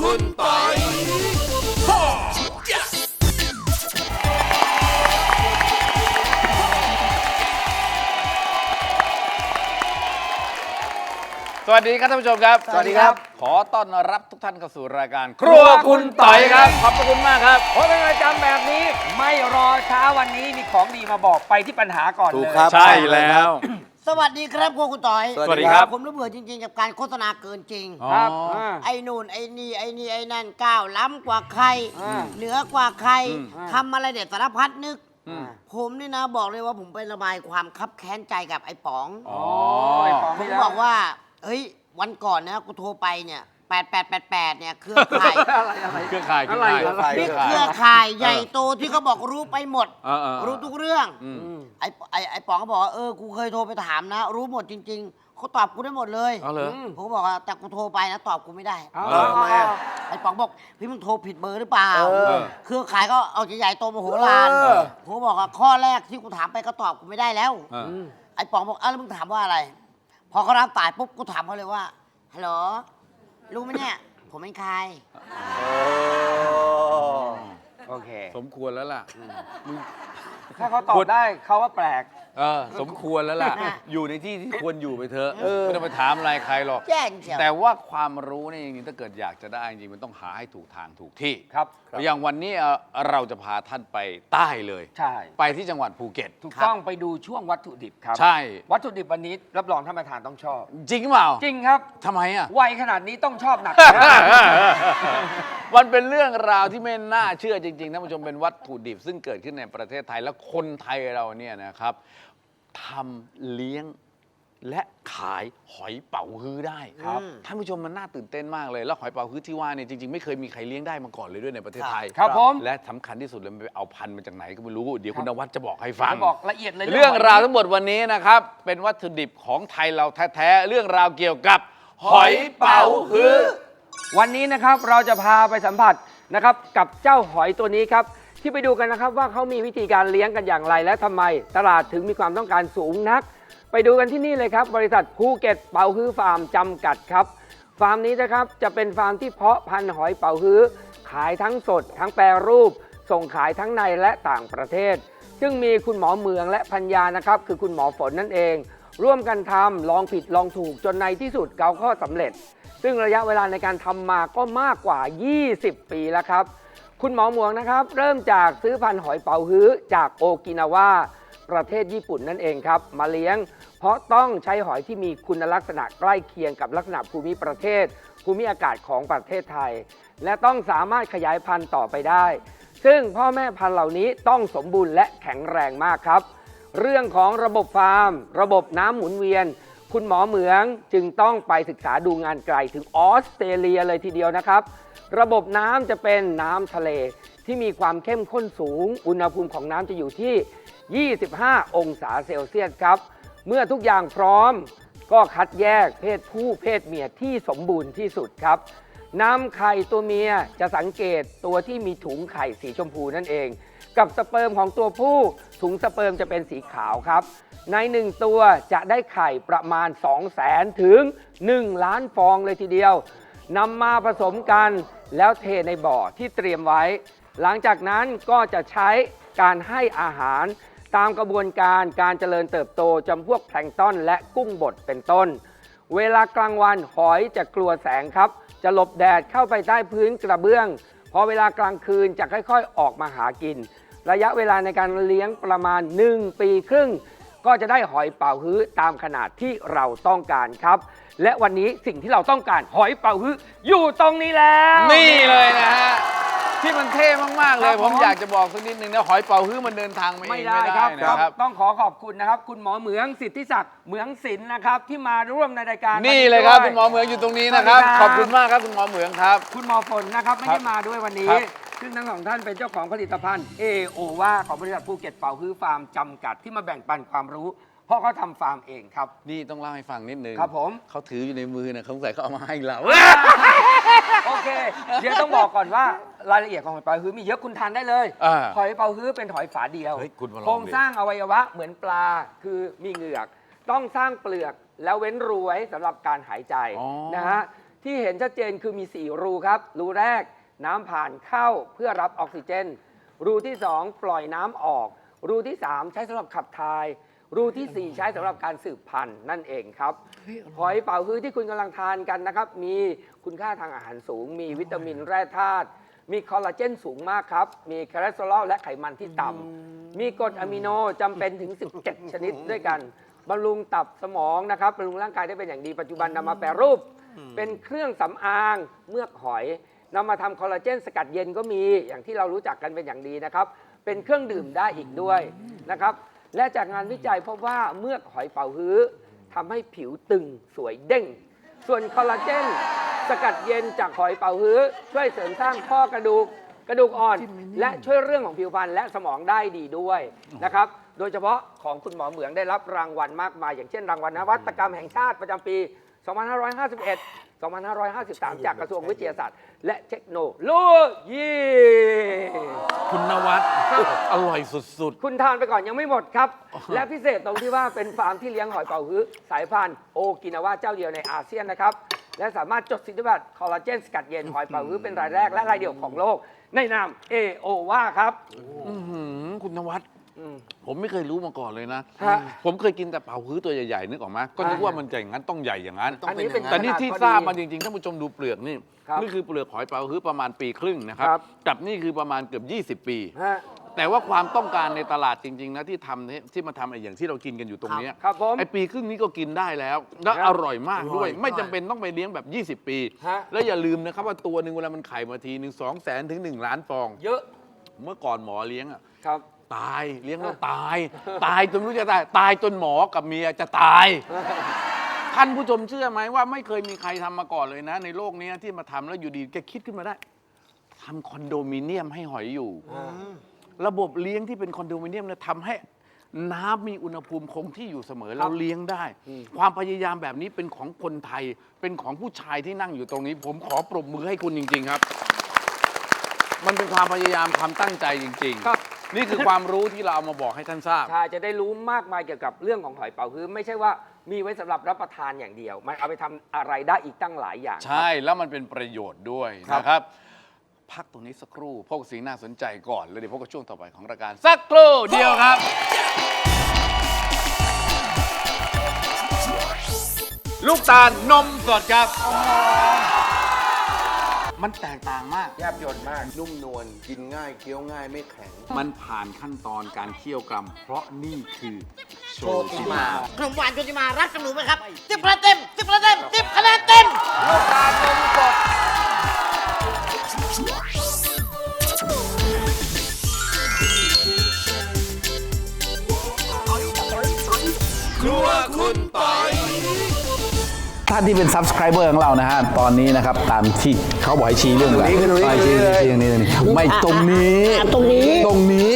คุณปอยสวัสดีครับท่านผู้ชมครับ สวัสดีครับ ขอต้อนรับทุกท่านเข้าสู่รายการ ครัวคุณต่อยครับ ขอบพระคุณมากครับ เพราะเป็นประจำแบบนี้ไม่รอช้าวันนี้มีของดีมาบอกไปที่ปัญหาก่อนถูเลกยครับ ใช่แล้ว สวัสดีครับครัวคุณต่อยสวัสดีครับ ผมรู้เบื่อจริงๆ กับการโฆษณาเกินจริง ครับอ๋ออ่า ไอ้นู่นไอ้นี่ไอ้นี่ไอ้นั่นก้าวล้ำกว่าใครอ่าเหนือกว่าใครอืมทำอะไรเด็ดสารพัดนึกอืมผมนี่นะบอกเลยว่าผมไประบายความคับแค้นใจกับไอ้ป๋อง อ๋อไอ้ป๋องผมบอกว่า เฮ้ย วันก่อนนะ กูโทรไปเนี่ย แปดแปดแปดแปดเนี่ยเครือข่ายอะไรอะไร เครือข่ายเครือข่าย อะไร นี่เครือข่ายใหญ่โตที่เขาบอกรู้ไปหมด เออเออรู้ทุกเรื่องอืม ไอ้ไอ้ไอ้ป๋องก็บอกว่าเออ กูเคยโทรไปถามนะ รู้หมดจริง ๆ เขาตอบกูได้หมดเลยเอาเหรอผมก็บอกว่าแต่กูโทรไปนะตอบกูไม่ได้ เอาเออทำไมอะ ไอ้ป๋องบอกพี่มึงโทรผิดเบอร์หรือเปล่า เออเครือข่ายก็เอาใหญ่ๆโตมโหฬารเออ ผมก็บอกว่าข้อแรกที่กูถามไปก็ตอบกูไม่ได้แล้ว เออ ไอ้ป๋องบอกอ้าวแล้วมึงถามว่าอะไร พอเขารับสายปุ๊บกูถามเขาเลยว่าฮัลโหล รู้ไหมเนี่ย ผมเป็นใคร โอเค สมควรแล้วล่ะ ถ้าเขาตอบได้เขาว่าแปลก เออสมควรแล้วล่ะอะ อยู่ในที่ที่ควรอยู่ไปเถอะไม่ต้องไปถามอะไรใครหรอกแย่งเชียวแต่ว่าความรู้เนี่ยจริงๆถ้าเกิดอยากจะได้จริงๆมันต้องหาให้ถูกทางถูกที่ครับ อย่างวันนี้เอ่อเราจะพาท่านไปใต้เลย ใช่ ไปที่จังหวัดภูเก็ต ถูกต้องไปดูช่วงวัตถุดิบครับ ใช่ วัตถุดิบวันนี้รับรองท่านประธานต้องชอบ จริงเปล่าจริงครับ ทำไมอะ วัยขนาดนี้ต้องชอบหนักมันเป็นเรื่องราวที่ไม่น่าเชื่อจริงๆท่านผู้ชมเป็นวัตถุดิบ ซึ่งเกิดขึ้นในประเทศไทยและคนไทยเราเนี่ยนะครับ ทำเลี้ยงและขายหอยเป๋าฮื้อได้ครับท่านผู้ชมมันน่าตื่นเต้นมากเลย แล้วหอยเป๋าฮื้อที่ว่าเนี่ยจริงๆไม่เคยมีใครเลี้ยงได้มาก่อนเลยด้วยในประเทศไทยครับผมและสำคัญที่สุดเลยมันไปเอาพันธุ์มาจากไหนก็ไม่รู้เดี๋ยวคุณนวัดจะบอกให้ฟังจะบอกละเอียดเลยเรื่องราวทั้งหมดวันนี้นะครับ เป็นวัตถุดิบของไทยเราแท้ๆเรื่องราวเกี่ยวกับ หอยเป๋าฮื้อวันนี้นะครับเราจะพาไปสัมผัสนะครับกับเจ้าหอยตัวนี้ครับ ที่ไปดูกันนะครับว่าเขามีวิธีการเลี้ยงกันอย่างไร และทำไมตลาดถึงมีความต้องการสูงนัก ไปดูกันที่นี่เลยครับ บริษัทภูเก็ตเป๋าฮื้อฟาร์มจำกัดครับ ฟาร์มนี้นะครับจะเป็นฟาร์มที่เพาะพันธุ์หอยเป๋าฮื้อ ขายทั้งสด ทั้งแปรรูป ส่งขายทั้งในและต่างประเทศ ซึ่งมีคุณหมอเมืองและพัญญานะครับคือคุณหมอฝนนั่นเอง ร่วมกันทำลองผิดลองถูกจนในที่สุดเขาก็สำเร็จ ซึ่งระยะเวลาในการทำมาก็มากกว่า 20 ปีแล้วครับ คุณหมอหมวงนะครับ เริ่มจากซื้อพันธุ์หอยเป๋าฮื้อจากโอกินาวาประเทศญี่ปุ่นนั่นเองครับ มาเลี้ยง เพราะต้องใช้หอยที่มีคุณลักษณะใกล้เคียงกับลักษณะภูมิประเทศ ภูมิอากาศของประเทศไทย และต้องสามารถขยายพันธุ์ต่อไปได้ ซึ่งพ่อแม่พันธุ์เหล่านี้ต้องสมบูรณ์และแข็งแรงมากครับ เรื่องของระบบฟาร์ม ระบบน้ำหมุนเวียน คุณหมอเหมืองจึงต้องไปศึกษาดูงานไกลถึงออสเตรเลียเลยทีเดียวนะครับ ระบบน้ำจะเป็นน้ำทะเลที่มีความเข้มข้นสูง อุณหภูมิของน้ำจะอยู่ที่ 25 องศาเซลเซียสครับ เมื่อทุกอย่างพร้อมก็คัดแยกเพศผู้เพศเมียที่สมบูรณ์ที่สุดครับน้ำไข่ตัวเมียจะสังเกตตัวที่มีถุงไข่สีชมพูนั่นเอง กับสเปิร์มของตัวผู้ ถุงสเปิร์มจะเป็นสีขาวครับ ในหนึ่งตัวจะได้ไข่ประมาณ 2 0 0แสนถึง 1 ล้านฟองเลยทีเดียวนำมาผสมกันแล้วเทในบ่อที่เตรียมไว้ หลังจากนั้นก็จะใช้การให้อาหาร ตามกระบวนการการเจริญเติบโตจำพวกแพลงต้นและกุ้งบดเป็นต้น เวลากลางวันหอยจะกลัวแสงครับ จะหลบแดดเข้าไปใต้พื้นกระเบื้อง พอเวลากลางคืนจะค่อยๆ ออกมาหากิน ระยะเวลาในการเลี้ยงประมาณ 1 ปีครึ่ง ก็จะได้หอยเป่าฮื้อตามขนาดที่เราต้องการครับ และวันนี้สิ่งที่เราต้องการหอยเป่าฮื้ออยู่ตรงนี้แล้ว นี่เลยนะฮะ ที่มันเท่มาก ๆ เลครัย บผมผมอยากจะบอกสักนิดนึงนะหอยเป๋าฮื้อมันเดินทางมาเองไม่ไม่ได้ได้ครับนะครับต้องขอขอบคุณนะครับ คุณหมอเหมืองสิทธิศักดิ์เหมืองศิลป์นะครับ ที่มาร่วมในรายการนี่เลยครับด้วคุณหมอเหมืองอยู่ตรงนี้นะครับ สวัสดีขอบคุณมากครับคุณหมอเหมืองครับ คุณหมอฝนนะครับไม่ได้มาด้วยวันนี้ ครับ ซึ่งทั้งสองท่านเป็นเจ้าของผลิตภัณฑ์ เอโอวาของบริษัทภูเก็ตเป่าฮื้อฟาร์มจำกัดที่มาแบ่งปันความรู้ เพราะเขาทำฟาร์มเองครับ นี่ต้องเล่าให้ฟังนิดนึงครับผม เขาถืออยู่ในมือนะเขาสงสัยเขาเอามาให้เรา โอเค เดี๋ยวต้องบอกก่อนว่ารายละเอียดของหอยเป๋าฮื้อมีเยอะคุณทานได้เลยอ่าหอยเป๋าฮื้อเป็นหอยฝาเดียวเฮ้ยคุณมาลองดิ โครงสร้างอวัยวะเหมือนปลาคือมีเหงือก ต้องสร้างเปลือกแล้วเว้นรูไว้สำหรับการหายใจอ๋อ นะฮะที่เห็นชัดเจนคือมี 4 รูครับ รูแรก น้ำผ่านเข้าเพื่อรับออกซิเจน รูที่ 2 ปล่อยน้ำออก รูที่ 3 ใช้สำหรับขับถ่าย รูทีสี่ 4 ใช้สำหรับการสืบพันธุ์นั่นเองครับหอยเป๋าฮื้อที่คุณกำลังทานกันนะครับ มีคุณค่าทางอาหารสูง มีวิตามินแร่ธาตุมีคอลลาเจนสูงมากครับ มีคอเลสเตอรอลและไขมันที่ต่ำมีกรดอะมิโนจำเป็นถึง 17 ชนิดด้วยกันบำรุงตับสมองนะครับบำรุงร่างกายได้เป็นอย่างดีปัจจุบันนำมาแปรรูป เป็นเครื่องสำอางเมือกหอย นำมาทำคอลลาเจนสกัดเย็นก็มีอย่างที่เรารู้จักกันเป็นอย่างดีนะครับ เป็นเครื่องดื่มได้อีกด้วยนะครับ และจากงานวิจัยพบว่าเมือกหอยเป๋าฮื้อทำให้ผิวตึงสวยเด้ง ส่วนคอลลาเจนสกัดเย็นจากหอยเป๋าฮื้อช่วยเสริมสร้างข้อกระดูกกระดูกอ่อน และช่วยเรื่องของผิวพรรณและสมองได้ดีด้วยนะครับ โดยเฉพาะของคุณหมอเหมืองได้รับรางวัลมากมาย อย่างเช่นรางวัลนวัตกรรมแห่งชาติประจำปี 2551 2553 จากกระทรวงวิทยาศาสตร์ และเทคโนโลยีคุณนวัดอร่อยสุด คุณทานไปก่อนยังไม่หมดครับ และพิเศษตรงที่ว่าเป็นฟาร์มที่เลี้ยงหอยเป๋าฮื้อสายพันธุ์โอกินาวาเจ้าเดียวในอาเซียนนะครับ และสามารถจดสิทธิบัตรคอลลาเจนสกัดเย็นหอยเป๋าฮื้อเป็นรายแรกและรายเดียวของโลก ในนามเอโอวาครับ ๆอื้อหือคุณนวัดอืม ผมไม่เคยรู้มาก่อนเลยนะ ฮะผมเคยกินแต่เป่าฮื้อตัวใหญ่ๆนึกออกไหมก็นึกว่ามันจะอย่างนั้นต้องใหญ่อย่างนั้นต้องเป็นอย่างนั้นแต่นี่ที่ขดทราบพอมาดีจริงๆท่านผู้ชมดูเปลือกนี่ครับนี่คือเปลือกหอยเป๋าฮื้อประมาณปีครึ่งนะครับครับ กับนี่คือประมาณเกือบ 20 ปี ฮะ แต่ว่าความต้องการในตลาดจริง ๆ นะที่ทำเนี่ยที่มาทำไอ้อย่างที่เรากินกันอยู่ตรงเนี้ยครับผมไอ้ปีครึ่งนี้ก็กินได้แล้ว และครับอร่อยมากด้วยอร่อยไม่จำเป็นต้องไปเลี้ยงแบบ 20 ปี ฮะ แล้วอย่าลืมนะครับว่าตัวหนึ่งเวลามันไข่มาทีหนึ่งสองแสนถึง1ล้านฟอง เยอะเมื่อก่อนหมอเลี้ยงอะ ครับ ตายเลี้ยงแล้วตาย ตายจนไม่รู้จะตาย ตายจนหมอกับเมียจะตาย ท่านผู้ชมเชื่อไหมว่าไม่เคยมีใครทำมาก่อนเลยนะ ในโลกนี้ที่มาทำแล้วอยู่ดีแกคิดขึ้นมาได้ทำคอนโดมิเนียมให้หอยอยู่ ระบบเลี้ยงที่เป็นคอนโดมิเนียมเนี่ยทำให้น้ำมีอุณหภูมิคงที่อยู่เสมอเราเลี้ยงได้ ความพยายามแบบนี้เป็นของคนไทย เป็นของผู้ชายที่นั่งอยู่ตรงนี้ ผมขอปรบมือให้คุณจริง ๆ ครับ มันเป็นความพยายามความตั้งใจจริงครับๆ นี่คือความรู้ที่เราเอามาบอกให้ท่านทราบใช่จะได้รู้มากมายเกี่ยวกับเรื่องของหอยเป๋าฮื้อไม่ใช่ว่ามีไว้สำหรับรับประทานอย่างเดียว มันเอาไปทำอะไรได้อีกตั้งหลายอย่าง ใช่แล้วมันเป็นประโยชน์ด้วยครับนะครับ พักตรงนี้สักครู่พวกสิ่งน่าสนใจก่อนแล้วเดี๋ยวพบกับช่วงต่อไปของรายการสักครู่เดียวครับ ลูกตาลนมสดครับ มันแตกต่างมาก แยบยนต์มาก นุ่มนวลกินง่ายเคี้ยวง่ายไม่แข็ง มันผ่านขั้นตอนการเคี่ยวกรำเพราะนี่คือโชติมาขนมหวานโชติมารักกับหนูไหมครับสิบคะแนนเต็มสิบคะแนนเต็มสิบคะแนนเต็มลูกตาลนมสด ท่านที่เป็น subscriber ของเรานะฮะตอนนี้นะครับตามที่เขาบอกให้ชี้เรื่องอะไรตรงนี้คือตรงนี้ชี้ชี้ชี้ตรงนี้ตรงนี้ไม่ตรงนี้ ตรงนี้ ตรงนี้